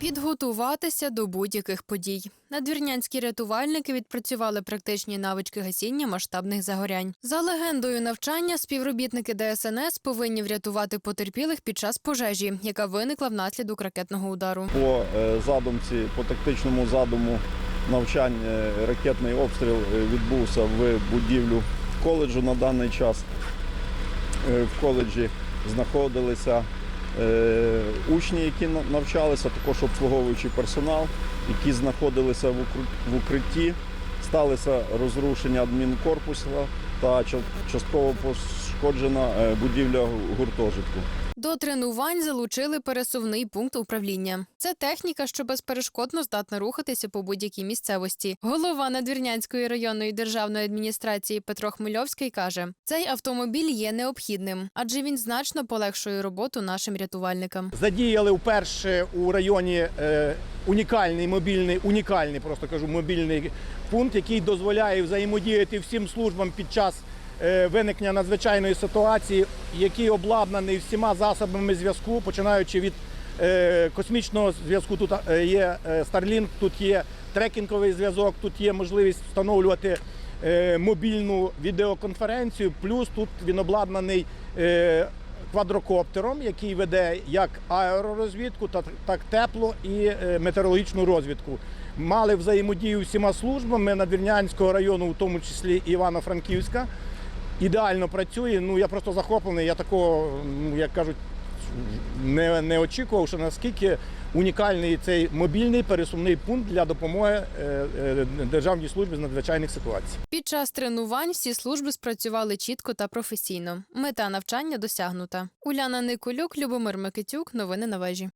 Підготуватися до будь-яких подій. Надвірнянські рятувальники відпрацювали практичні навички гасіння масштабних загорянь. За легендою навчання, співробітники ДСНС повинні врятувати потерпілих під час пожежі, яка виникла внаслідок ракетного удару. По е, задумці, по тактичному задуму навчань е, ракетний обстріл е, відбувся в будівлю коледжу на даний час. В коледжі знаходилися учні, які навчалися, також обслуговуючий персонал, які знаходилися в укритті. Сталося розрушення адмінкорпусу та частково пошкоджена е, будівля гуртожитку. До тренувань залучили пересувний пункт управління. Це техніка, що безперешкодно здатна рухатися по будь-якій місцевості. Голова Надвірнянської районної державної адміністрації Петро Хмельовський каже: цей автомобіль є необхідним, адже він значно полегшує роботу нашим рятувальникам. Задіяли вперше у районі е, унікальний мобільний, унікальний, просто кажу, мобільний пункт, який дозволяє взаємодіяти всім службам під час виникнення надзвичайної ситуації, який обладнаний всіма засобами зв'язку, починаючи від е, космічного зв'язку. Тут е, є е, Starlink, тут є трекінговий зв'язок, тут є можливість встановлювати е, мобільну відеоконференцію. Плюс тут він обладнаний е, квадрокоптером, який веде як аеророзвідку, так, тепло і е, метеорологічну розвідку. Мали взаємодію всіма службами Надвірнянського району, в тому числі Івано-Франківська. Ідеально працює. Ну я просто захоплений. Я такого, ну як кажуть, не, не очікував, що наскільки унікальний цей мобільний пересувний пункт для допомоги е, е, Державній службі з надзвичайних ситуацій. Під час тренувань всі служби спрацювали чітко та професійно. Мета навчання досягнута. Уляна Николюк, Любомир Микитюк. Новини на вежі.